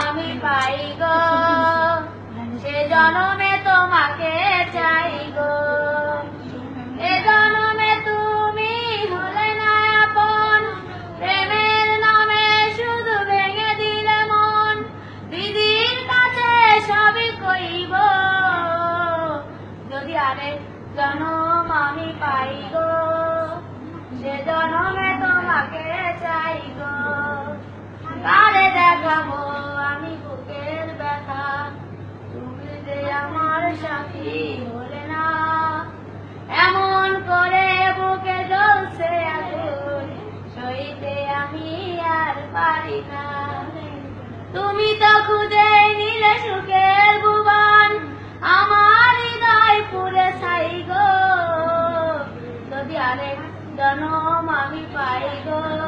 আমি পাই গো। সে জনমে তোমাকে চাই গো। এ জনমে তুমি হলে না আপন। প্রেমের নামে শুধু ভেঙে দিলে মন। দিদির কাছে সবই কইব। যদি আরেক জনম আমি পাই গো, সে জনমে তোমাকে চাই গো। পারি না। তুমি তো খুঁজে নিলে সুখের ভুবন আমার হৃদয় পুরে ছাই গো। যদি আরেক জনম আমি পাই গো।